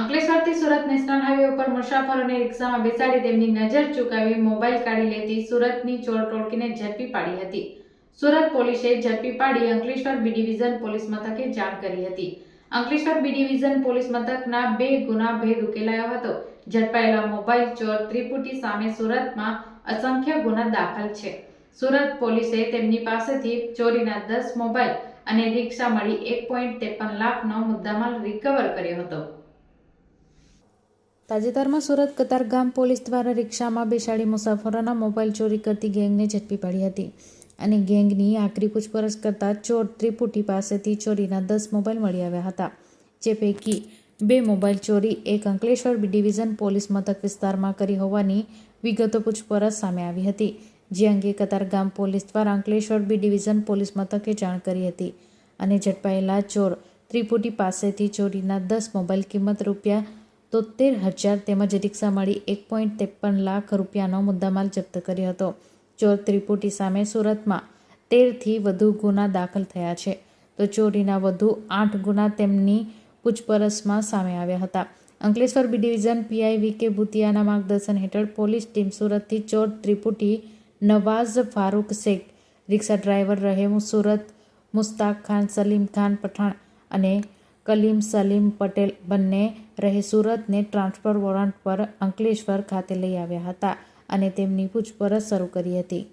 અંકલેશ્વરથી Surat national highway ઉપર મુસાફરોને રિક્ષામાં બેસાડી તેમની નજર ચૂકાવી મોબાઈલ કાઢી લેતી સુરતની ચોર ટોળકીને ઝડપી પાડી હતી. સુરત પોલીસે ઝડપી પાડી અંકલેશ્વર બી ડિવિઝન પોલીસ મથકે જાણ કરી હતી. અંકલેશ્વર બી ડિવિઝન પોલીસ મથકના બે ગુના ભેદ ઉકેલાયો હતો. ઝડપાયેલા મોબાઈલ ચોર ત્રિપુટી સામે સુરતમાં અસંખ્ય ગુના દાખલ છે. સુરત પોલીસે તેમની પાસેથી ચોરીના દસ મોબાઈલ અને રિક્ષા મળી એક પોઈન્ટ ત્રેપન લાખનો મુદ્દામાલ રિકવર કર્યો હતો. તાજેતરમાં સુરત કતારગામ પોલીસ દ્વારા રિક્ષામાં બેસાડી મુસાફરોના મોબાઈલ ચોરી કરતી ગેંગને ઝડપી પાડી હતી. અને ગેંગની આકરી પૂછપરછ કરતા ચોર ત્રિપુટી પાસેથી ચોરીના દસ મોબાઈલ મળી આવ્યા હતા, જે પૈકી બે મોબાઈલ ચોરી એક અંકલેશ્વર ડિવિઝન પોલીસ મથક વિસ્તારમાં કરી હોવાની વિગતો પૂછપરછ સામે આવી હતી, જે અંગે કતારગામ પોલીસ દ્વારા અંકલેશ્વર બી ડિવિઝન પોલીસ મથકે જાણ કરી હતી. અને ઝડપાયેલા ચોર ત્રિપુટી પાસેથી ચોરીના દસ મોબાઈલ કિંમત રૂપિયા તોતેર હજાર તેમજ રિક્ષા મળી એક પોઈન્ટ ત્રેપન લાખ રૂપિયાનો મુદ્દામાલ જપ્ત કર્યો હતો. ચોર ત્રિપુટી સામે સુરતમાં તેરથી વધુ ગુના દાખલ થયા છે. તો ચોરીના વધુ આઠ ગુના તેમની પૂછપરછમાં સામે આવ્યા હતા. Ankleshwar B division P I V K ભૂતિયાના માર્ગદર્શન હેઠળ પોલીસ ટીમ સુરતથી ચોર ત્રિપુટી નવાઝ ફારૂક શેખ, રિક્ષા ડ્રાઈવર રહે સુરત, મુસ્તાક ખાન, સલીમ ખાન પઠાણ અને કલીમ, સલીમ પટેલ બંને રહે સુરતને ટ્રાન્સફર વોરંટ પર અંકલેશ્વર ખાતે લઈ આવ્યા હતા અને તેમની પૂછપરછ શરૂ કરી હતી.